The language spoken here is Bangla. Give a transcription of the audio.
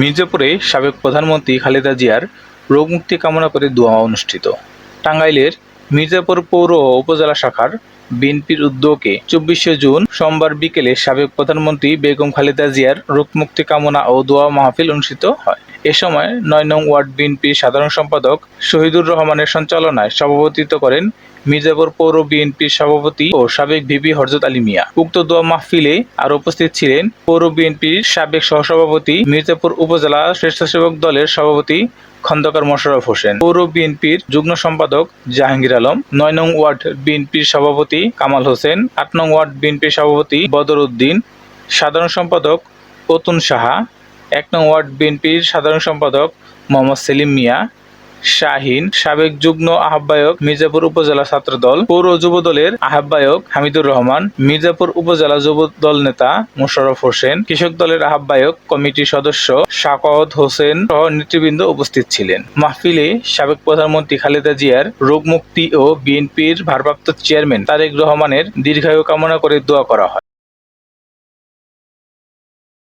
মির্জাপুরে সাবেক প্রধানমন্ত্রী খালেদা জিয়ার রোগমুক্তি কামনা করে দোয়া অনুষ্ঠিত। টাঙ্গাইলের মির্জাপুর পৌর উপজেলা শাখার বিএনপির উদ্যোগে চব্বিশে জুন সোমবার বিকেলে সাবেক প্রধানমন্ত্রী বেগম খালেদা জিয়ার রোগমুক্তি কামনা ও দোয়া মাহফিল অনুষ্ঠিত হয়। এ সময় নয় নং ওয়ার্ড বিএনপির সাধারণ সম্পাদক শহীদুর রহমানের সঞ্চালনায় সভাপতিত্ব করেন মির্জাপুর পৌর বিএনপির সভাপতি ও সাবেক ভিপি হরজত আলী মিয়া। উক্ত দোয়া মাহফিলে আর উপস্থিত ছিলেন পৌর বিএনপির সাবেক সহসভাপতি মির্জাপুর উপজেলা স্বেচ্ছাসেবক দলের সভাপতি খন্দকার মোশাররফ হোসেন, পৌর বিএনপির যুগ্ম সম্পাদক জাহাঙ্গীর আলম, নয় নং ওয়ার্ড বিএনপির সভাপতি কামাল হোসেন, আট নং ওয়ার্ড বিএনপির সভাপতি বদর উদ্দিন, সাধারণ সম্পাদক অতুন সাহা, এক নং ওয়ার্ড বিএনপির সাধারণ সম্পাদক মোহাম্মদ সেলিম মিয়া শাহিন, সাবেক যুগ্ম আহ্বায়ক মির্জাপুর উপজেলা ছাত্র দল পৌর যুব দলের আহ্বায়ক হামিদুর রহমান, মির্জাপুর উপজেলা যুব দল নেতা মোশাররফ হোসেন, কৃষক দলের আহ্বায়ক কমিটির সদস্য শাকত হোসেন সহ নেতৃবৃন্দ উপস্থিত ছিলেন। মাহফিলে সাবেক প্রধানমন্ত্রী খালেদা জিয়ার রোগমুক্তি ও বিএনপির ভারপ্রাপ্ত চেয়ারম্যান তারেক রহমানের দীর্ঘায়ু কামনা করে দোয়া করা হয়।